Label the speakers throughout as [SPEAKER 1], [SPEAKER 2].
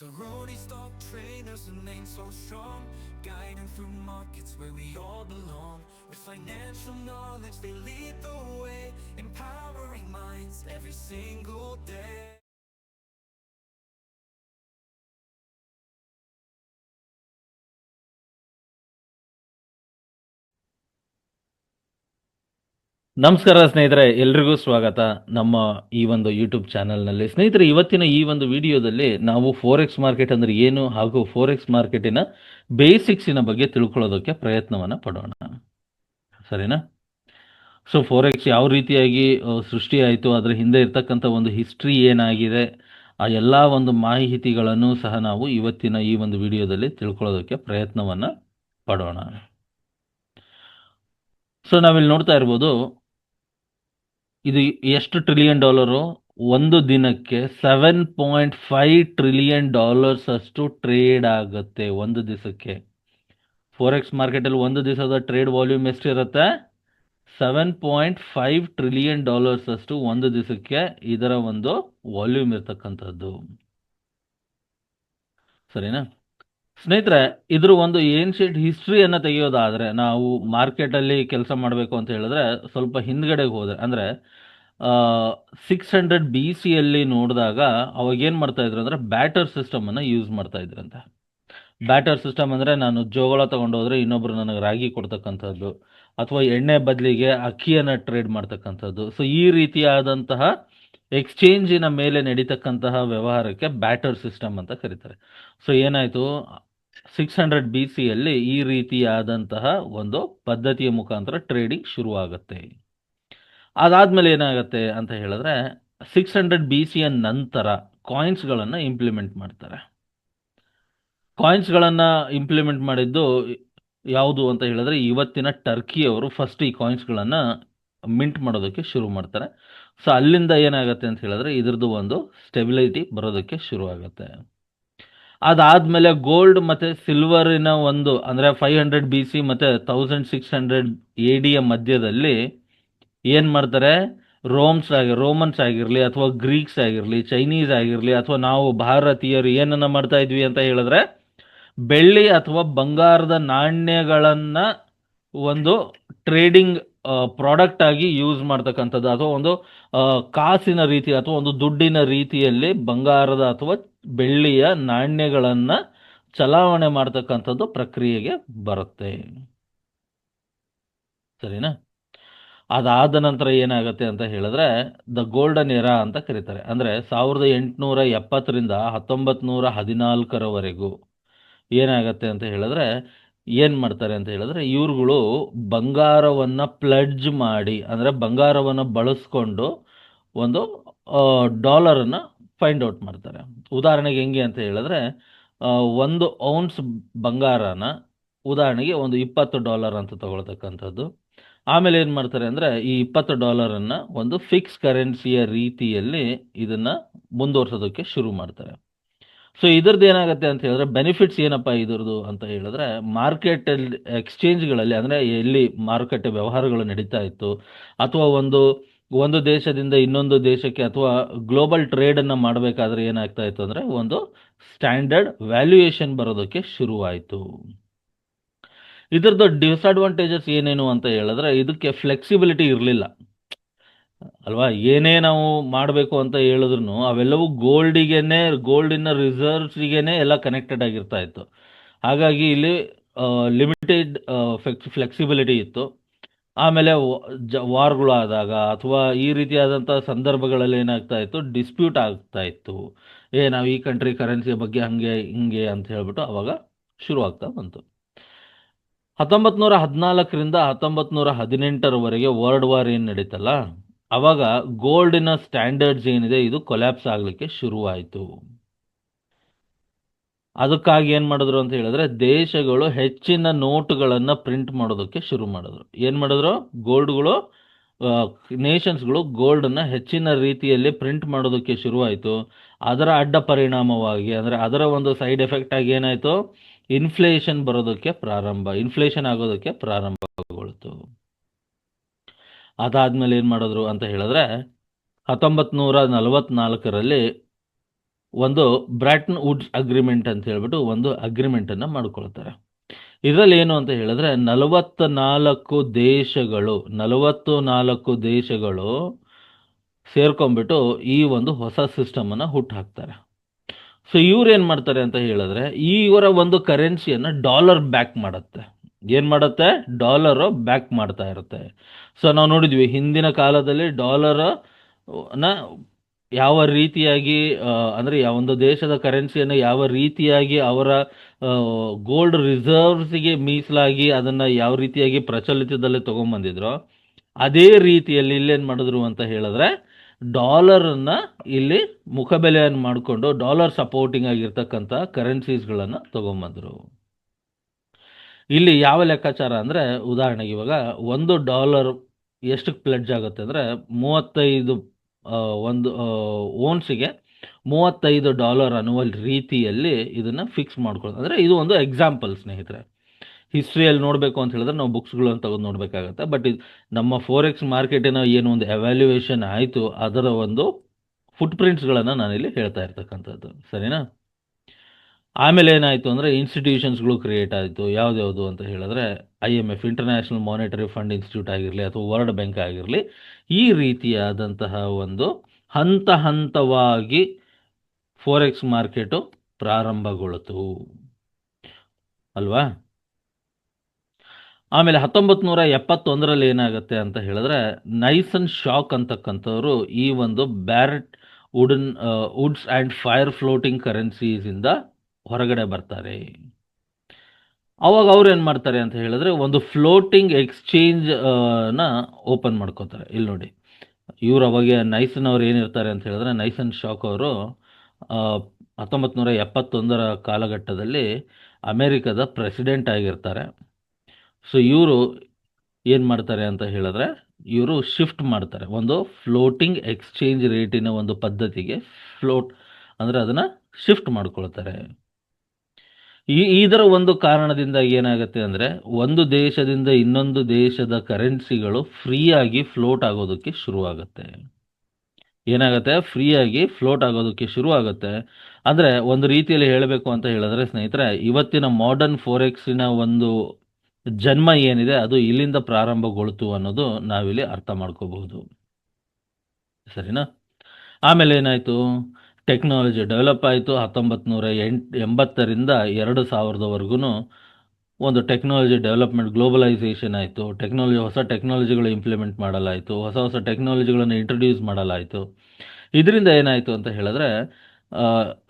[SPEAKER 1] The rolling stock trainers remain so strong, guiding through markets where we all belong. With financial knowledge, they lead the way, empowering minds every single day.
[SPEAKER 2] ನಮಸ್ಕಾರ ಸ್ನೇಹಿತರೆ, ಎಲ್ರಿಗೂ ಸ್ವಾಗತ. ನಮ್ಮ ಈ ಒಂದು YouTube ಚಾನಲ್ನಲ್ಲಿ. ಸ್ನೇಹಿತರೆ, ಇವತ್ತಿನ ಈ ಒಂದು ವಿಡಿಯೋದಲ್ಲಿ ನಾವು ಫೋರೆಕ್ಸ್ ಮಾರ್ಕೆಟ್ ಅಂದರೆ ಏನು ಹಾಗೂ ಫೋರೆಕ್ಸ್ ಮಾರ್ಕೆಟಿನ ಬೇಸಿಕ್ಸಿನ ಬಗ್ಗೆ ತಿಳ್ಕೊಳ್ಳೋದಕ್ಕೆ ಪ್ರಯತ್ನವನ್ನು ಪಡೋಣ. ಸರಿನಾ? ಸೊ ಫೋರೆಕ್ಸ್ ಯಾವ ರೀತಿಯಾಗಿ ಸೃಷ್ಟಿಯಾಯಿತು ಅದರ ಹಿಂದೆ ಇರ್ತಕ್ಕಂಥ ಒಂದು ಹಿಸ್ಟ್ರಿ ಏನಾಗಿದೆ, ಆ ಎಲ್ಲ ಒಂದು ಮಾಹಿತಿಗಳನ್ನು ಸಹ ನಾವು ಇವತ್ತಿನ ಈ ಒಂದು ವಿಡಿಯೋದಲ್ಲಿ ತಿಳ್ಕೊಳ್ಳೋದಕ್ಕೆ ಪ್ರಯತ್ನವನ್ನು ಪಡೋಣ. ಸೊ ನಾವಿಲ್ಲಿ ನೋಡ್ತಾ ಇರ್ಬೋದು ಇದು ಎಷ್ಟು ಟ್ರಿಲಿಯನ್ ಡಾಲರು ಒಂದು ದಿನಕ್ಕೆ seven point five trillion dollars ಅಷ್ಟು ಟ್ರೇಡ್ ಆಗುತ್ತೆ ಒಂದು ದಿವಸಕ್ಕೆ ಫೋರೆಕ್ಸ್ ಮಾರ್ಕೆಟಲ್ಲಿ ಒಂದು ದಿವಸದ ಟ್ರೇಡ್ ವಾಲ್ಯೂಮ್ ಎಷ್ಟಿರುತ್ತೆ? Seven point five trillion dollars ಅಷ್ಟು ಒಂದು ದಿವಸಕ್ಕೆ ಇದರ ಒಂದು ವಾಲ್ಯೂಮ್ ಇರ್ತಕ್ಕಂಥದ್ದು. ಸರಿನಾ? ಸ್ನೇಹಿತರೆ, ಇದ್ರ ಒಂದು ಏನ್ಷಿಯಂಟ್ ಹಿಸ್ಟ್ರಿಯನ್ನು ತೆಗೆಯೋದಾದರೆ, ನಾವು ಮಾರ್ಕೆಟಲ್ಲಿ ಕೆಲಸ ಮಾಡಬೇಕು ಅಂತ ಹೇಳಿದ್ರೆ, ಸ್ವಲ್ಪ ಹಿಂದ್ಗಡೆಗೆ ಹೋದರೆ, ಅಂದರೆ ಸಿಕ್ಸ್ ಹಂಡ್ರೆಡ್ ಬಿ ಸಿಯಲ್ಲಿ ನೋಡಿದಾಗ ಅವಾಗ ಏನು ಮಾಡ್ತಾ ಇದ್ರು ಅಂದರೆ ಬ್ಯಾಟರ್ ಸಿಸ್ಟಮನ್ನು ಯೂಸ್ ಮಾಡ್ತಾ ಇದ್ರಂತೆ ಬ್ಯಾಟರ್ ಸಿಸ್ಟಮ್ ಅಂದರೆ ನಾನು ಜೋಗಳ ತೊಗೊಂಡೋದ್ರೆ ಇನ್ನೊಬ್ರು ನನಗೆ ರಾಗಿ ಕೊಡ್ತಕ್ಕಂಥದ್ದು, ಅಥವಾ ಎಣ್ಣೆ ಬದಲಿಗೆ ಅಕ್ಕಿಯನ್ನು ಟ್ರೇಡ್ ಮಾಡ್ತಕ್ಕಂಥದ್ದು. ಸೊ ಈ ರೀತಿಯಾದಂತಹ ಎಕ್ಸ್ಚೇಂಜಿನ ಮೇಲೆ ನಡೀತಕ್ಕಂತಹ ವ್ಯವಹಾರಕ್ಕೆ ಬ್ಯಾಟರ್ ಸಿಸ್ಟಮ್ ಅಂತ ಕರೀತಾರೆ. ಸೊ ಏನಾಯಿತು? ಸಿಕ್ಸ್ ಹಂಡ್ರೆಡ್ ಬಿ ಸಿಯಲ್ಲಿ ಈ ರೀತಿಯಾದಂತಹ ಒಂದು ಪದ್ಧತಿಯ ಮುಖಾಂತರ ಟ್ರೇಡಿಂಗ್ ಶುರುವಾಗುತ್ತೆ. ಅದಾದಮೇಲೆ ಏನಾಗುತ್ತೆ ಅಂತ ಹೇಳಿದ್ರೆ ಸಿಕ್ಸ್ ಹಂಡ್ರೆಡ್ ಬಿ ಸಿಯ ನಂತರ ಕಾಯಿನ್ಸ್ಗಳನ್ನು ಇಂಪ್ಲಿಮೆಂಟ್ ಮಾಡ್ತಾರೆ. ಕಾಯಿನ್ಸ್ಗಳನ್ನು ಇಂಪ್ಲಿಮೆಂಟ್ ಮಾಡಿದ್ದು ಯಾವುದು ಅಂತ ಹೇಳಿದ್ರೆ ಇವತ್ತಿನ ಟರ್ಕಿಯವರು ಫಸ್ಟ್ ಈ ಕಾಯಿನ್ಸ್ಗಳನ್ನು ಮಿಂಟ್ ಮಾಡೋದಕ್ಕೆ ಶುರು ಮಾಡ್ತಾರೆ. ಸೊ ಅಲ್ಲಿಂದ ಏನಾಗುತ್ತೆ ಅಂತ ಹೇಳಿದ್ರೆ ಇದ್ರದ್ದು ಒಂದು ಸ್ಟೆಬಿಲಿಟಿ ಬರೋದಕ್ಕೆ ಶುರು ಆಗುತ್ತೆ ಅದಾದಮೇಲೆ ಗೋಲ್ಡ್ ಮತ್ತು ಸಿಲ್ವರಿನ ಒಂದು, ಅಂದರೆ ಫೈವ್ ಹಂಡ್ರೆಡ್ ಬಿ ಸಿ ಮತ್ತು ತೌಸಂಡ್ ಸಿಕ್ಸ್ ಹಂಡ್ರೆಡ್ ಎ ಡಿಯ ಮಧ್ಯದಲ್ಲಿ ಏನು ಮಾಡ್ತಾರೆ? ರೋಮ್ಸ್ ಆಗಿ ರೋಮನ್ಸ್ ಆಗಿರಲಿ ಅಥವಾ ಗ್ರೀಕ್ಸ್ ಆಗಿರಲಿ ಚೈನೀಸ್ ಆಗಿರಲಿ ಅಥವಾ ನಾವು ಭಾರತೀಯರು ಏನನ್ನು ಮಾಡ್ತಾ ಇದ್ವಿ ಅಂತ ಹೇಳಿದ್ರೆ, ಬೆಳ್ಳಿ ಅಥವಾ ಬಂಗಾರದ ನಾಣ್ಯಗಳನ್ನು ಒಂದು ಟ್ರೇಡಿಂಗ್ ಪ್ರಾಡಕ್ಟ್ ಆಗಿ ಯೂಸ್ ಮಾಡ್ತಕ್ಕಂಥದ್ದು ಅಥವಾ ಒಂದು ಕಾಸಿನ ರೀತಿ ಅಥವಾ ಒಂದು ದುಡ್ಡಿನ ರೀತಿಯಲ್ಲಿ ಬಂಗಾರದ ಅಥವಾ ಬೆಳ್ಳಿಯ ನಾಣ್ಯಗಳನ್ನು ಚಲಾವಣೆ ಮಾಡ್ತಕ್ಕಂಥದ್ದು ಪ್ರಕ್ರಿಯೆಗೆ ಬರುತ್ತೆ. ಸರಿನಾ? ಅದಾದ ನಂತರ ಏನಾಗುತ್ತೆ ಅಂತ ಹೇಳಿದ್ರೆ ದ ಗೋಲ್ಡನ್ ಎರಾ ಅಂತ ಕರೀತಾರೆ. ಅಂದರೆ ಸಾವಿರದ ಎಂಟುನೂರ ಎಪ್ಪತ್ತರಿಂದ ಹತ್ತೊಂಬತ್ತು ನೂರ ಹದಿನಾಲ್ಕರವರೆಗೂ ಏನಾಗತ್ತೆ ಅಂತ ಹೇಳಿದ್ರೆ ಏನು ಮಾಡ್ತಾರೆ ಅಂತ ಹೇಳಿದ್ರೆ, ಇವ್ರುಗಳು ಬಂಗಾರವನ್ನು ಪ್ಲಡ್ಜ್ ಮಾಡಿ, ಅಂದರೆ ಬಂಗಾರವನ್ನು ಬಳಸ್ಕೊಂಡು ಒಂದು ಡಾಲರನ್ನು ಫೈಂಡ್ ಔಟ್ ಮಾಡ್ತಾರೆ. ಉದಾಹರಣೆಗೆ ಹೆಂಗೆ ಅಂತ ಹೇಳಿದ್ರೆ ಒಂದು ಔನ್ಸ್ ಬಂಗಾರನ ಉದಾಹರಣೆಗೆ ಒಂದು ಇಪ್ಪತ್ತು ಡಾಲರ್ ಅಂತ ತಗೊಳ್ತಕ್ಕಂಥದ್ದು. ಆಮೇಲೆ ಏನು ಮಾಡ್ತಾರೆ ಅಂದರೆ, ಈ ಇಪ್ಪತ್ತು ಡಾಲರನ್ನು ಒಂದು ಫಿಕ್ಸ್ ಕರೆನ್ಸಿಯ ರೀತಿಯಲ್ಲಿ ಇದನ್ನು ಮುಂದುವರ್ಸೋದಕ್ಕೆ ಶುರು ಮಾಡ್ತಾರೆ. ಸೊ ಇದ್ರದ್ದು ಏನಾಗುತ್ತೆ ಅಂತ ಹೇಳಿದ್ರೆ ಬೆನಿಫಿಟ್ಸ್ ಏನಪ್ಪ ಇದ್ರದ್ದು ಅಂತ ಹೇಳಿದ್ರೆ ಮಾರ್ಕೆಟ್ ಎಕ್ಸ್ಚೇಂಜ್ಗಳಲ್ಲಿ ಅಂದರೆ ಎಲ್ಲಿ ಮಾರುಕಟ್ಟೆ ವ್ಯವಹಾರಗಳು ನಡೀತಾ ಇತ್ತು, ಅಥವಾ ಒಂದು ಒಂದು ದೇಶದಿಂದ ಇನ್ನೊಂದು ದೇಶಕ್ಕೆ, ಅಥವಾ ಗ್ಲೋಬಲ್ ಟ್ರೇಡನ್ನು ಮಾಡಬೇಕಾದ್ರೆ ಏನಾಗ್ತಾ ಇತ್ತು ಅಂದರೆ, ಒಂದು ಸ್ಟ್ಯಾಂಡರ್ಡ್ ವ್ಯಾಲ್ಯೂಯೇಷನ್ ಬರೋದಕ್ಕೆ ಶುರುವಾಯಿತು. ಇದರದ್ದು ಡಿಸ್ಅಡ್ವಾಂಟೇಜಸ್ ಏನೇನು ಅಂತ ಹೇಳಿದ್ರೆ, ಇದಕ್ಕೆ ಫ್ಲೆಕ್ಸಿಬಿಲಿಟಿ ಇರಲಿಲ್ಲ. ಅಲ್ವಾ? ಏನೇ ನಾವು ಮಾಡಬೇಕು ಅಂತ ಹೇಳಿದ್ರು ಅವೆಲ್ಲವೂ ಗೋಲ್ಡಿಗೆನೆ, ಗೋಲ್ಡಿನ ರಿಸರ್ವ್ಸ್ಗೆನೆ ಎಲ್ಲ ಕನೆಕ್ಟೆಡ್ ಆಗಿರ್ತಾ ಇತ್ತು. ಹಾಗಾಗಿ ಇಲ್ಲಿ ಲಿಮಿಟೆಡ್ ಫ್ಲೆಕ್ಸಿಬಿಲಿಟಿ ಇತ್ತು. ಆಮೇಲೆ ವಾರ್ಗಳು ಆದಾಗ ಅಥವಾ ಈ ರೀತಿಯಾದಂಥ ಸಂದರ್ಭಗಳಲ್ಲಿ ಏನಾಗ್ತಾ ಇತ್ತು? ಡಿಸ್ಪ್ಯೂಟ್ ಆಗ್ತಾ ಇತ್ತು. ಏ, ನಾವು ಈ ಕಂಟ್ರಿ ಕರೆನ್ಸಿಯ ಬಗ್ಗೆ ಹಾಗೆ, ಹಿಂಗೆ ಅಂತ ಹೇಳ್ಬಿಟ್ಟು ಅವಾಗ ಶುರುವಾಗ್ತಾ ಬಂತು. ಹತ್ತೊಂಬತ್ತು ನೂರ ಹದಿನಾಲ್ಕರಿಂದ ಹತ್ತೊಂಬತ್ತು ನೂರ ಹದಿನೆಂಟರವರೆಗೆ ವರ್ಲ್ಡ್ ವಾರ್ ಏನು ನಡೀತಲ್ಲ? ಅವಾಗ ಗೋಲ್ಡಿನ ಸ್ಟ್ಯಾಂಡರ್ಡ್ಸ್ ಏನಿದೆ, ಇದು ಕೊಲ್ಯಾಪ್ಸ್ ಆಗಲಿಕ್ಕೆ ಶುರುವಾಯಿತು. ಅದಕ್ಕಾಗಿ ಏನು ಮಾಡಿದ್ರು ಅಂತ ಹೇಳಿದ್ರೆ, ದೇಶಗಳು ಹೆಚ್ಚಿನ ನೋಟುಗಳನ್ನು ಪ್ರಿಂಟ್ ಮಾಡೋದಕ್ಕೆ ಶುರು ಮಾಡಿದ್ರು. ಏನು ಮಾಡಿದ್ರು? ಗೋಲ್ಡ್ಗಳು ನೇಷನ್ಸ್ಗಳು ಗೋಲ್ಡನ್ನು ಹೆಚ್ಚಿನ ರೀತಿಯಲ್ಲಿ ಪ್ರಿಂಟ್ ಮಾಡೋದಕ್ಕೆ ಶುರುವಾಯಿತು. ಅದರ ಅಡ್ಡ ಪರಿಣಾಮವಾಗಿ, ಅಂದರೆ ಅದರ ಒಂದು ಸೈಡ್ ಎಫೆಕ್ಟ್ ಆಗಿ ಏನಾಯಿತು? ಇನ್ಫ್ಲೇಷನ್ ಬರೋದಕ್ಕೆ ಪ್ರಾರಂಭ, ಇನ್ಫ್ಲೇಷನ್ ಆಗೋದಕ್ಕೆ ಪ್ರಾರಂಭಗೊಳ್ತು. ಅದಾದ್ಮೇಲೆ ಏನು ಮಾಡಿದ್ರು ಅಂತ ಹೇಳಿದ್ರೆ ಹತ್ತೊಂಬತ್ತು ನೂರ ನಲವತ್ನಾಲ್ಕರಲ್ಲಿ ಒಂದು ಬ್ರ್ಯಾಟನ್ ವುಡ್ಸ್ ಅಗ್ರಿಮೆಂಟ್ ಅಂತ ಹೇಳ್ಬಿಟ್ಟು ಒಂದು ಅಗ್ರಿಮೆಂಟನ್ನು ಮಾಡ್ಕೊಳ್ತಾರೆ. ಇದರಲ್ಲಿ ಏನು ಅಂತ ಹೇಳಿದ್ರೆ ನಲವತ್ತ ನಾಲ್ಕು ದೇಶಗಳು, ನಲವತ್ತು ನಾಲ್ಕು ದೇಶಗಳು ಸೇರ್ಕೊಂಡ್ಬಿಟ್ಟು ಈ ಒಂದು ಹೊಸ ಸಿಸ್ಟಮನ್ನು ಹುಟ್ಟು ಹಾಕ್ತಾರೆ. ಸೊ ಇವ್ರು ಏನು ಮಾಡ್ತಾರೆ ಅಂತ ಹೇಳಿದ್ರೆ ಇವರ ಒಂದು ಕರೆನ್ಸಿಯನ್ನು ಡಾಲರ್ ಬ್ಯಾಕ್ ಮಾಡುತ್ತೆ. ಏನು ಮಾಡುತ್ತೆ? ಡಾಲರ್ ಬ್ಯಾಕ್ ಮಾಡ್ತಾ ಇರುತ್ತೆ. ಸೊ ನಾವು ನೋಡಿದ್ವಿ, ಹಿಂದಿನ ಕಾಲದಲ್ಲಿ ಡಾಲರ್ನ ಯಾವ ರೀತಿಯಾಗಿ ಅಂದರೆ ಒಂದು ದೇಶದ ಕರೆನ್ಸಿಯನ್ನು ಯಾವ ರೀತಿಯಾಗಿ ಅವರ ಗೋಲ್ಡ್ ರಿಸರ್ವ್ಸ್ಗೆ ಮೀಸಲಾಗಿ ಅದನ್ನು ಯಾವ ರೀತಿಯಾಗಿ ಪ್ರಚಲಿತದಲ್ಲಿ ತೊಗೊಂಬಂದಿದ್ರು, ಅದೇ ರೀತಿಯಲ್ಲಿ ಇಲ್ಲೇನು ಮಾಡಿದ್ರು ಅಂತ ಹೇಳಿದ್ರೆ ಡಾಲರನ್ನು ಇಲ್ಲಿ ಮುಖಬೆಲೆಯನ್ನು ಮಾಡಿಕೊಂಡು, ಡಾಲರ್ ಸಪೋರ್ಟಿಂಗ್ ಆಗಿರ್ತಕ್ಕಂಥ ಕರೆನ್ಸೀಸ್ಗಳನ್ನು ತಗೊಂಬಂದರು. ಇಲ್ಲಿ ಯಾವ ಲೆಕ್ಕಾಚಾರ ಅಂದರೆ, ಉದಾಹರಣೆಗೆ ಇವಾಗ ಒಂದು ಡಾಲರ್ ಎಷ್ಟಕ್ಕೆ ಪ್ಲಡ್ಜ್ ಆಗುತ್ತೆ ಅಂದರೆ, ಮೂವತ್ತೈದು ಒಂದು ಓನ್ಸಿಗೆ ಮೂವತ್ತೈದು ಡಾಲರ್ ಅನ್ನುವ ರೀತಿಯಲ್ಲಿ ಇದನ್ನು ಫಿಕ್ಸ್ ಮಾಡ್ಕೊಳ್ಳೋದು ಅಂದರೆ ಇದು ಒಂದು ಎಕ್ಸಾಂಪಲ್ ಸ್ನೇಹಿತರೆ. ಹಿಸ್ಟ್ರಿಯಲ್ಲಿ ನೋಡಬೇಕು ಅಂತ ಹೇಳಿದ್ರೆ ನಾವು ಬುಕ್ಸ್ಗಳನ್ನು ತೆಗೆದು ನೋಡಬೇಕಾಗತ್ತೆ. ಬಟ್ ಇದು ನಮ್ಮ ಫೋರೆಕ್ಸ್ ಮಾರ್ಕೆಟಿನ ಏನು ಒಂದು ಎವ್ಯಾಲ್ಯೂಯೇಷನ್ ಆಯಿತು, ಅದರ ಒಂದು ಫುಟ್ ಪ್ರಿಂಟ್ಸ್ಗಳನ್ನು ನಾನಿಲ್ಲಿ ಹೇಳ್ತಾ ಇರ್ತಕ್ಕಂಥದ್ದು. ಸರಿನಾ? ಆಮೇಲೆ ಏನಾಯಿತು ಅಂದರೆ ಇನ್ಸ್ಟಿಟ್ಯೂಷನ್ಸ್ಗಳು ಕ್ರಿಯೇಟ್ ಆಯಿತು. ಯಾವ್ದ್ಯಾವುದು ಅಂತ ಹೇಳಿದ್ರೆ I M F international monetary fund institute ಆಗಿರಲಿ ಅಥವಾ ವರ್ಲ್ಡ್ ಬ್ಯಾಂಕ್ ಆಗಿರಲಿ, ಈ ರೀತಿಯಾದಂತಹ ಒಂದು ಹಂತ ಹಂತವಾಗಿ ಫೋರೆಕ್ಸ್ ಮಾರ್ಕೆಟು ಪ್ರಾರಂಭಗೊಳ್ತು. ಅಲ್ವಾ? ಆಮೇಲೆ ಹತ್ತೊಂಬತ್ತು ನೂರ ಎಪ್ಪತ್ತೊಂದರಲ್ಲಿ ಏನಾಗುತ್ತೆ ಅಂತ ಹೇಳಿದ್ರೆ ನೈಸನ್ ಶಾಕ್ ಅಂತಕ್ಕಂಥವ್ರು ಈ ಒಂದು Bretton Woods and fire floating ಕರೆನ್ಸೀಸಿಂದ ಹೊರಗಡೆ ಬರ್ತಾರೆ. ಅವಾಗ ಅವ್ರು ಏನು ಮಾಡ್ತಾರೆ ಅಂತ ಹೇಳಿದ್ರೆ ಒಂದು ಫ್ಲೋಟಿಂಗ್ ಎಕ್ಸ್ಚೇಂಜ್ನ ಓಪನ್ ಮಾಡ್ಕೋತಾರೆ. ಇಲ್ಲಿ ನೋಡಿ. ಇವರು ಅವಾಗ ನೈಸನ್ ಅವ್ರು ಏನಿರ್ತಾರೆ ಅಂತ ಹೇಳಿದ್ರೆ ನೈಸನ್ ಶಾಕ್ ಅವರು ಹತ್ತೊಂಬತ್ತು ನೂರ ಎಪ್ಪತ್ತೊಂದರ ಕಾಲಘಟ್ಟದಲ್ಲಿ ಅಮೇರಿಕದ ಪ್ರೆಸಿಡೆಂಟ್ ಆಗಿರ್ತಾರೆ. ಸೊ, ಇವರು ಏನು ಮಾಡ್ತಾರೆ ಅಂತ ಹೇಳಿದ್ರೆ ಇವರು ಶಿಫ್ಟ್ ಮಾಡ್ತಾರೆ. ಒಂದು ಫ್ಲೋಟಿಂಗ್ ಎಕ್ಸ್ಚೇಂಜ್ ರೇಟಿನ ಒಂದು ಪದ್ಧತಿಗೆ ಫ್ಲೋಟ್ ಅಂದರೆ ಅದನ್ನು ಶಿಫ್ಟ್ ಮಾಡ್ಕೊಳ್ತಾರೆ. ಈ ಇದರ ಒಂದು ಕಾರಣದಿಂದ ಏನಾಗುತ್ತೆ ಅಂದರೆ ಒಂದು ದೇಶದಿಂದ ಇನ್ನೊಂದು ದೇಶದ ಕರೆನ್ಸಿಗಳು ಫ್ರೀಯಾಗಿ ಫ್ಲೋಟ್ ಆಗೋದಕ್ಕೆ ಶುರುವಾಗುತ್ತೆ. ಏನಾಗುತ್ತೆ? ಫ್ರೀಯಾಗಿ ಫ್ಲೋಟ್ ಆಗೋದಕ್ಕೆ ಶುರುವಾಗುತ್ತೆ. ಅಂದರೆ ಒಂದು ರೀತಿಯಲ್ಲಿ ಹೇಳಬೇಕು ಅಂತ ಹೇಳಿದ್ರೆ ಸ್ನೇಹಿತರೆ, ಇವತ್ತಿನ ಮಾಡರ್ನ್ ಫೋರೆಕ್ಸಿನ ಒಂದು ಜನ್ಮ ಏನಿದೆ, ಅದು ಇಲ್ಲಿಂದ ಪ್ರಾರಂಭಗೊಳ್ತು ಅನ್ನೋದು ನಾವಿಲ್ಲಿ ಅರ್ಥ ಮಾಡ್ಕೋಬಹುದು. ಸರಿನಾ? ಆಮೇಲೆ ಏನಾಯಿತು? ಟೆಕ್ನಾಲಜಿ ಡೆವಲಪ್ ಆಯಿತು ಹತ್ತೊಂಬತ್ತು ನೂರ ಎಂಟು, ಎಂಬತ್ತರಿಂದ ಎರಡು ಸಾವಿರದವರೆಗೂ ಒಂದು ಟೆಕ್ನಾಲಜಿ ಡೆವಲಪ್ಮೆಂಟ್, ಗ್ಲೋಬಲೈಸೇಷನ್ ಆಯಿತು. ಟೆಕ್ನಾಲಜಿ, ಹೊಸ ಟೆಕ್ನಾಲಜಿಗಳು ಇಂಪ್ಲಿಮೆಂಟ್ ಮಾಡಲಾಯಿತು. ಹೊಸ ಹೊಸ ಟೆಕ್ನಾಲಜಿಗಳನ್ನು ಇಂಟ್ರೊಡ್ಯೂಸ್ ಮಾಡಲಾಯಿತು. ಇದರಿಂದ ಏನಾಯಿತು ಅಂತ ಹೇಳಿದ್ರೆ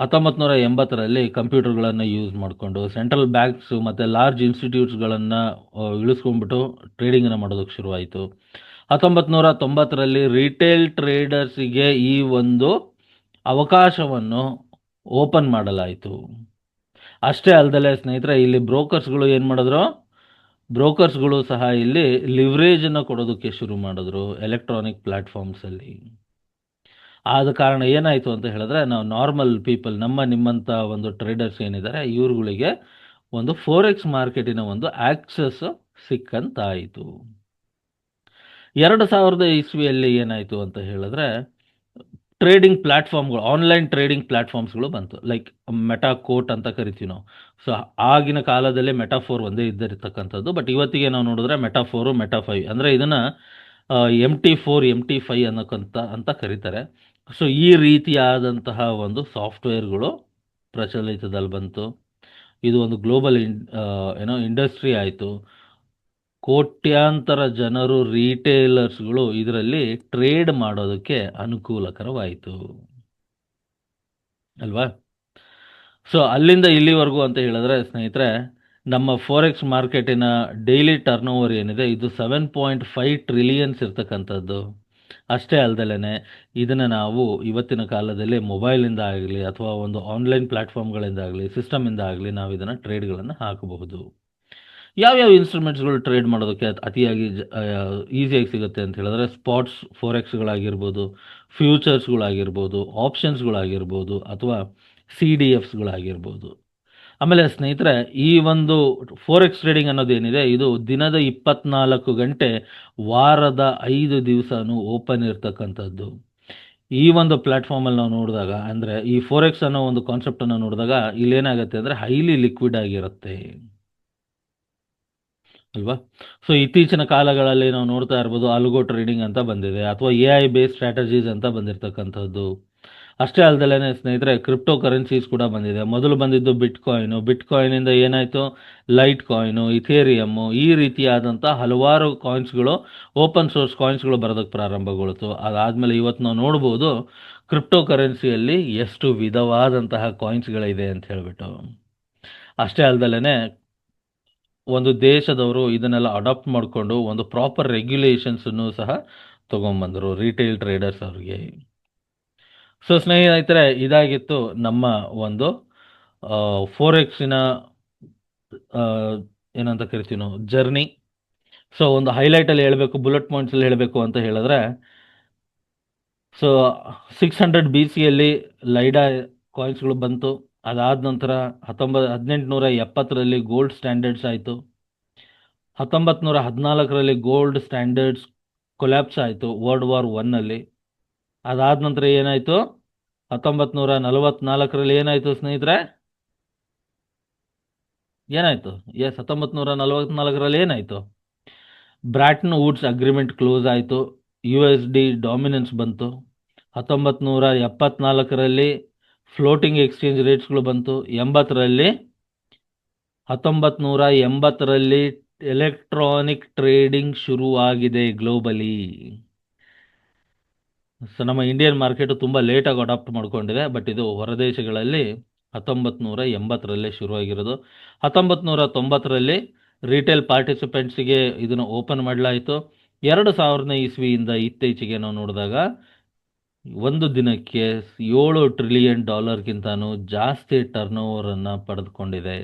[SPEAKER 2] ಹತ್ತೊಂಬತ್ತು ನೂರ ಎಂಬತ್ತರಲ್ಲಿ ಕಂಪ್ಯೂಟರ್ಗಳನ್ನು ಯೂಸ್ ಮಾಡಿಕೊಂಡು ಸೆಂಟ್ರಲ್ ಬ್ಯಾಂಕ್ಸು ಮತ್ತು ಲಾರ್ಜ್ ಇನ್ಸ್ಟಿಟ್ಯೂಟ್ಸ್ಗಳನ್ನು ಇಳಿಸ್ಕೊಂಡ್ಬಿಟ್ಟು ಟ್ರೇಡಿಂಗನ್ನು ಮಾಡೋದಕ್ಕೆ ಶುರುವಾಯಿತು. ಹತ್ತೊಂಬತ್ತು ನೂರ ತೊಂಬತ್ತರಲ್ಲಿ ರಿಟೇಲ್ ಟ್ರೇಡರ್ಸಿಗೆ ಈ ಒಂದು ಅವಕಾಶವನ್ನು ಓಪನ್ ಮಾಡಲಾಯಿತು. ಅಷ್ಟೇ ಅಲ್ಲದಲ್ಲೇ ಸ್ನೇಹಿತರೆ, ಇಲ್ಲಿ ಬ್ರೋಕರ್ಸ್ಗಳು ಏನು ಮಾಡಿದ್ರು? ಬ್ರೋಕರ್ಸ್ಗಳು ಸಹ ಇಲ್ಲಿ ಲಿವ್ರೇಜನ್ನು ಕೊಡೋದಕ್ಕೆ ಶುರು ಮಾಡಿದ್ರು ಎಲೆಕ್ಟ್ರಾನಿಕ್ ಪ್ಲ್ಯಾಟ್ಫಾರ್ಮ್ಸಲ್ಲಿ ಆದ ಕಾರಣ ಏನಾಯಿತು ಅಂತ ಹೇಳಿದ್ರೆ, ನಾವು ನಾರ್ಮಲ್ ಪೀಪಲ್, ನಮ್ಮ ನಿಮ್ಮಂಥ ಒಂದು ಟ್ರೇಡರ್ಸ್ ಏನಿದ್ದಾರೆ, ಇವ್ರುಗಳಿಗೆ ಒಂದು ಫೋರೆಕ್ಸ್ ಮಾರ್ಕೆಟಿನ ಒಂದು ಆಕ್ಸಸ್ ಸಿಕ್ಕಂತಾಯಿತು. ಎರಡು ಸಾವಿರದ ಇಸ್ವಿಯಲ್ಲಿ ಏನಾಯಿತು ಅಂತ ಹೇಳಿದ್ರೆ ಟ್ರೇಡಿಂಗ್ ಪ್ಲ್ಯಾಟ್ಫಾರ್ಮ್ಗಳು ಆನ್ಲೈನ್ ಟ್ರೇಡಿಂಗ್ ಪ್ಲ್ಯಾಟ್ಫಾರ್ಮ್ಸ್ಗಳು ಬಂತು. ಲೈಕ್ ಮೆಟಾ ಕೋಟ್ ಅಂತ ಕರಿತೀವಿ ನಾವು. ಸೊ ಆಗಿನ ಕಾಲದಲ್ಲಿ ಮೆಟಾಫೋರ್ ಒಂದೇ ಇದ್ದಿರ್ತಕ್ಕಂಥದ್ದು. ಬಟ್ ಇವತ್ತಿಗೆ ನಾವು ನೋಡಿದ್ರೆ ಮೆಟಾಫೋರು ಮೆಟಾ ಫೈವ್ ಅಂದರೆ ಇದನ್ನು M T four M T five ಅನ್ನೋಕ್ಕಂಥ ಅಂತ ಕರೀತಾರೆ. ಸೊ ಈ ರೀತಿಯಾದಂತಹ ಒಂದು ಸಾಫ್ಟ್ವೇರ್ಗಳು ಪ್ರಚಲಿತದಲ್ಲಿ ಬಂತು. ಇದು ಒಂದು ಗ್ಲೋಬಲ್ ಇನ್ ಏನೋ ಇಂಡಸ್ಟ್ರಿ ಆಯಿತು. ಕೋಟ್ಯಾಂತರ ಜನರು ರೀಟೇಲರ್ಸ್ಗಳು ಇದರಲ್ಲಿ ಟ್ರೇಡ್ ಮಾಡೋದಕ್ಕೆ ಅನುಕೂಲಕರವಾಯಿತು. ಅಲ್ವಾ? ಸೊ ಅಲ್ಲಿಂದ ಇಲ್ಲಿವರೆಗೂ ಅಂತ ಹೇಳಿದ್ರೆ, ಸ್ನೇಹಿತರೆ, ನಮ್ಮ ಫೋರೆಕ್ಸ್ ಮಾರ್ಕೆಟಿನ ಡೈಲಿ ಟರ್ನ್ ಓವರ್ ಏನಿದೆ, ಇದು ಸೆವೆನ್ ಪಾಯಿಂಟ್ ಫೈವ್ ಟ್ರಿಲಿಯನ್ಸ್ ಇರ್ತಕ್ಕಂಥದ್ದು. ಅಷ್ಟೇ ಅಲ್ದಲೇ ಇದನ್ನು ನಾವು ಇವತ್ತಿನ ಕಾಲದಲ್ಲಿ ಮೊಬೈಲಿಂದ ಆಗಲಿ, ಅಥವಾ ಒಂದು ಆನ್ಲೈನ್ ಪ್ಲ್ಯಾಟ್ಫಾರ್ಮ್ಗಳಿಂದ ಆಗಲಿ ಸಿಸ್ಟಮಿಂದ ಆಗಲಿ ನಾವು ಇದನ್ನು ಟ್ರೇಡ್ಗಳನ್ನು ಹಾಕಬಹುದು. ಯಾವ್ಯಾವ ಇನ್ಸ್ಟ್ರೂಮೆಂಟ್ಸ್ಗಳು ಟ್ರೇಡ್ ಮಾಡೋದಕ್ಕೆ ಅತ್- ಅತಿಯಾಗಿ ಈಸಿಯಾಗಿ ಸಿಗುತ್ತೆ ಅಂತ ಹೇಳಿದ್ರೆ ಸ್ಪಾಟ್ಸ್ ಫೋರೆಕ್ಸ್ಗಳಾಗಿರ್ಬೋದು ಫ್ಯೂಚರ್ಸ್ಗಳಾಗಿರ್ಬೋದು ಆಪ್ಷನ್ಸ್ಗಳಾಗಿರ್ಬೋದು ಅಥವಾ ಸಿ ಡಿ ಎಫ್ಸ್ಗಳಾಗಿರ್ಬೋದು ಆಮೇಲೆ ಸ್ನೇಹಿತರೆ, ಈ ಒಂದು ಫೋರೆಕ್ಸ್ ಟ್ರೇಡಿಂಗ್ ಅನ್ನೋದೇನಿದೆ, ಇದು ದಿನದ ಇಪ್ಪತ್ನಾಲ್ಕು ಗಂಟೆ ವಾರದ ಐದು ದಿವಸನೂ ಓಪನ್ ಇರತಕ್ಕಂಥದ್ದು. ಈ ಒಂದು ಪ್ಲ್ಯಾಟ್ಫಾರ್ಮಲ್ಲಿ ನಾವು ನೋಡಿದಾಗ, ಅಂದರೆ ಈ ಫೋರೆಕ್ಸ್ ಅನ್ನೋ ಒಂದು ಕಾನ್ಸೆಪ್ಟನ್ನು ನೋಡಿದಾಗ ಇಲ್ಲೇನಾಗುತ್ತೆ ಅಂದರೆ ಹೈಲಿ ಲಿಕ್ವಿಡ್ ಆಗಿರುತ್ತೆ. ಅಲ್ವಾ? ಸೊ ಇತ್ತೀಚಿನ ಕಾಲಗಳಲ್ಲಿ ನಾವು ನೋಡ್ತಾ ಇರ್ಬೋದು ಅಲ್ಗೋ ಟ್ರೇಡಿಂಗ್ ಅಂತ ಬಂದಿದೆ, ಅಥವಾ ಎ ಐ ಬೇಸ್ ಸ್ಟ್ರಾಟಜೀಸ್ ಅಂತ ಬಂದಿರತಕ್ಕಂಥದ್ದು. ಅಷ್ಟೇ ಅಲ್ದಲೇ ಸ್ನೇಹಿತರೆ ಕ್ರಿಪ್ಟೋ ಕರೆನ್ಸೀಸ್ ಕೂಡ ಬಂದಿದೆ. ಮೊದಲು ಬಂದಿದ್ದು ಬಿಟ್ ಕಾಯಿನು ಬಿಟ್ ಕಾಯಿನಿಂದ ಏನಾಯಿತು? ಲೈಟ್ ಕಾಯಿನು ಇಥೇರಿಯಮ್ಮು ಈ ರೀತಿಯಾದಂಥ ಹಲವಾರು ಕಾಯಿನ್ಸ್ಗಳು ಓಪನ್ ಸೋರ್ಸ್ ಕಾಯಿನ್ಸ್ಗಳು ಬರೋದಕ್ಕೆ ಪ್ರಾರಂಭಗೊಳ್ತು. ಅದಾದಮೇಲೆ ಇವತ್ತು ನಾವು ನೋಡ್ಬೋದು ಕ್ರಿಪ್ಟೋ ಕರೆನ್ಸಿಯಲ್ಲಿ ಎಷ್ಟು ವಿಧವಾದಂತಹ ಕಾಯಿನ್ಸ್ಗಳಿದೆ ಅಂತ ಹೇಳಿಬಿಟ್ಟು. ಅಷ್ಟೇ ಅಲ್ದಲೇ ಒಂದು ದೇಶದವರು ಇದನ್ನೆಲ್ಲ ಅಡಾಪ್ಟ್ ಮಾಡಿಕೊಂಡು ಒಂದು ಪ್ರಾಪರ್ ರೆಗ್ಯುಲೇಷನ್ಸನ್ನು ಸಹ ತೊಗೊಂಬಂದರು ರಿಟೇಲ್ ಟ್ರೇಡರ್ಸ್ ಅವ್ರಿಗೆ. ಸೊ ಸ್ನೇಹಿತರೆ, ಇದಾಗಿತ್ತು ನಮ್ಮ ಒಂದು ಫೋರೆಕ್ಸಿನ ಏನಂತ ಕರಿತೀವಿ ನಾವು ಜರ್ನಿ ಸೊ ಒಂದು ಹೈಲೈಟಲ್ಲಿ ಹೇಳಬೇಕು ಬುಲೆಟ್ ಪಾಯಿಂಟ್ಸಲ್ಲಿ ಹೇಳಬೇಕು ಅಂತ ಹೇಳಿದ್ರೆ ಸೊ ಸಿಕ್ಸ್ ಹಂಡ್ರೆಡ್ ಬಿ ಸಿಯಲ್ಲಿ ಲೈಡಾ ಕಾಯಿನ್ಸ್ಗಳು ಬಂತು. ಅದಾದ ನಂತರ ಹತ್ತೊಂಬತ್ತು ಹದಿನೆಂಟುನೂರ ಎಪ್ಪತ್ತರಲ್ಲಿ ಗೋಲ್ಡ್ ಸ್ಟ್ಯಾಂಡರ್ಡ್ಸ್ ಆಯಿತು. ಹತ್ತೊಂಬತ್ತು ನೂರ ಹದಿನಾಲ್ಕರಲ್ಲಿ ಗೋಲ್ಡ್ ಸ್ಟ್ಯಾಂಡರ್ಡ್ಸ್ ಕೊಲ್ಯಾಪ್ಸ್ ಆಯಿತು ವರ್ಲ್ಡ್ ವಾರ್ ಒನ್ನಲ್ಲಿ ಅದಾದ ನಂತರ ಏನಾಯಿತು? ಹತ್ತೊಂಬತ್ತು ನೂರ ನಲವತ್ನಾಲ್ಕರಲ್ಲಿ ಏನಾಯಿತು ಸ್ನೇಹಿತರೆ? ಏನಾಯಿತು? ಎಸ್ ಹತ್ತೊಂಬತ್ತು ನೂರ ನಲವತ್ನಾಲ್ಕರಲ್ಲಿ ಏನಾಯಿತು? ಬ್ರಾಟ್ನ್ ವುಡ್ಸ್ ಅಗ್ರಿಮೆಂಟ್ ಕ್ಲೋಸ್ ಆಯಿತು. ಯು ಎಸ್ ಡಿ ಡಾಮಿನೆನ್ಸ್ ಬಂತು. ಹತ್ತೊಂಬತ್ತು ನೂರ ಎಪ್ಪತ್ನಾಲ್ಕರಲ್ಲಿ ಫ್ಲೋಟಿಂಗ್ ಎಕ್ಸ್ಚೇಂಜ್ ರೇಟ್ಸ್ಗಳು ಬಂತು. ಎಂಬತ್ತರಲ್ಲಿ ಹತ್ತೊಂಬತ್ತು ನೂರ ಎಂಬತ್ತರಲ್ಲಿ ಎಲೆಕ್ಟ್ರಾನಿಕ್ ಟ್ರೇಡಿಂಗ್ ಶುರುವಾಗಿದೆ ಗ್ಲೋಬಲಿ ಸೊ ನಮ್ಮ ಇಂಡಿಯನ್ ಮಾರ್ಕೆಟು ತುಂಬ ಲೇಟಾಗಿ ಅಡಾಪ್ಟ್ ಮಾಡ್ಕೊಂಡಿದೆ ಬಟ್ ಇದು ಹೊರದೇಶಗಳಲ್ಲಿ ಹತ್ತೊಂಬತ್ತು ನೂರ ಎಂಬತ್ತರಲ್ಲೇ ಶುರುವಾಗಿರೋದು. ಹತ್ತೊಂಬತ್ತು ನೂರ ತೊಂಬತ್ತರಲ್ಲಿ ರಿಟೇಲ್ ಪಾರ್ಟಿಸಿಪೆಂಟ್ಸಿಗೆ ಇದನ್ನು ಓಪನ್ ಮಾಡಲಾಯಿತು. ಎರಡು ಸಾವಿರನೇ ಇಸ್ವಿಯಿಂದ ಇತ್ತೀಚೆಗೆ ನಾವು ನೋಡಿದಾಗ ಒಂದು ದಿನಕ್ಕೆ ಏಳು ಟ್ರಿಲಿಯನ್ ಡಾಲರ್ಗಿಂತನೂ ಜಾಸ್ತಿ ಟರ್ನ್ ಓವರನ್ನು ಪಡೆದುಕೊಂಡಿದೆ.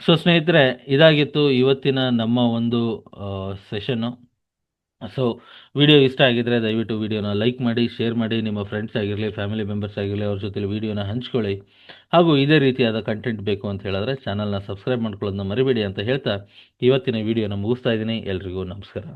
[SPEAKER 2] ಸೊ ಸ್ನೇಹಿತರೆ, ಇದಾಗಿತ್ತು ಇವತ್ತಿನ ನಮ್ಮ ಒಂದು ಸೆಷನ್ನು ಸೊ ವಿಡಿಯೋ ಇಷ್ಟ ಆಗಿದ್ದರೆ ದಯವಿಟ್ಟು ವಿಡಿಯೋನ ಲೈಕ್ ಮಾಡಿ ಶೇರ್ ಮಾಡಿ, ನಿಮ್ಮ ಫ್ರೆಂಡ್ಸ್ ಆಗಿರಲಿ ಫ್ಯಾಮಿಲಿ ಮೆಂಬರ್ಸ್ ಆಗಿರಲಿ, ಅವ್ರ ಜೊತೆ ವಿಡಿಯೋನ ಹಂಚ್ಕೊಳ್ಳಿ. ಹಾಗೂ ಇದೇ ರೀತಿಯಾದ ಕಂಟೆಂಟ್ ಬೇಕು ಅಂತ ಹೇಳಿದ್ರೆ ಚಾನಲ್ನ ಸಬ್ಸ್ಕ್ರೈಬ್ ಮಾಡ್ಕೊಳ್ಳೋದನ್ನ ಮರಿಬೇಡಿ ಅಂತ ಹೇಳ್ತಾ ಇವತ್ತಿನ ವಿಡಿಯೋನ ಮುಗಿಸ್ತಾ ಇದ್ದೀನಿ. ಎಲ್ರಿಗೂ ನಮಸ್ಕಾರ.